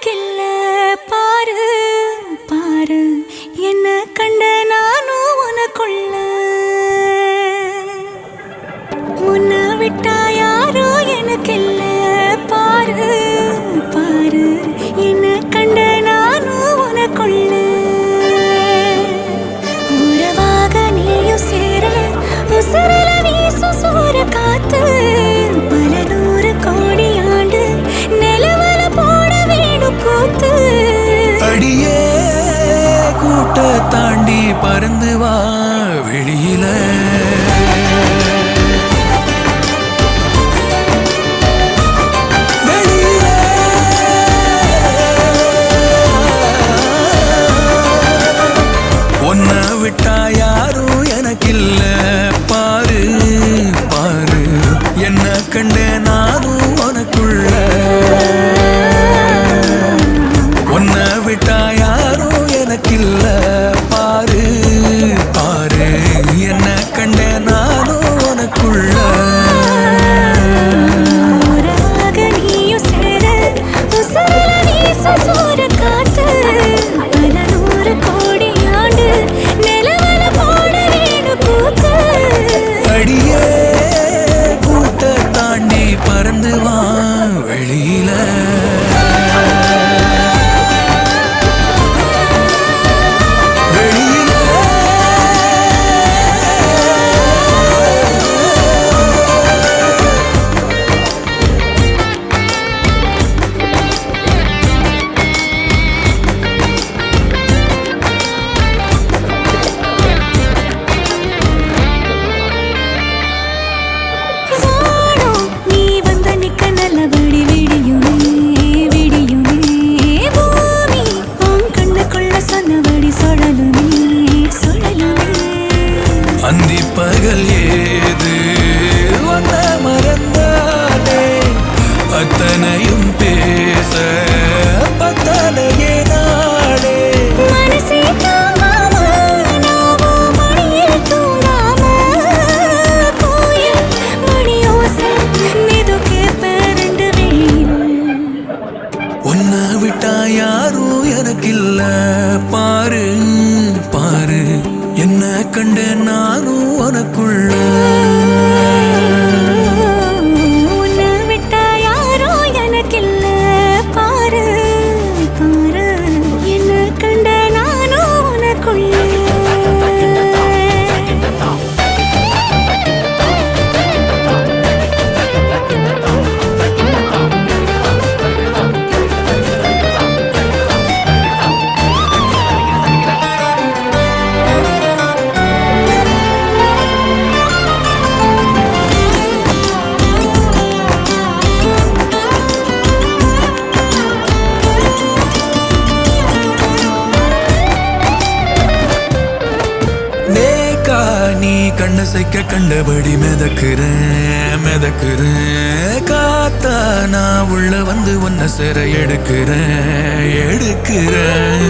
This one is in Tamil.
kill பறந்து வா வெளியில. ஒன்ன விட்டா யாரும் எனக்கில்ல. பாரு பாரு என்ன கண்ட நானும் உனக்குள்ள. ஒன்ன விட்டா யாரும் எனக்கில்லை. பறந்து வா. வெளியில் பத்தனையும் பேச. பத்தனையே நாளே மனசே விட்டா யாரும் எனக்கில்ல. பாரு பாரு என்ன கண்டு நான் கண்ணசைக்க கண்டபடி மிதக்கிறேன் மிதக்கிறேன் காத்தா நான் உள்ள வந்து ஒன்ன சிறை எடுக்கிறேன் எடுக்கிறேன்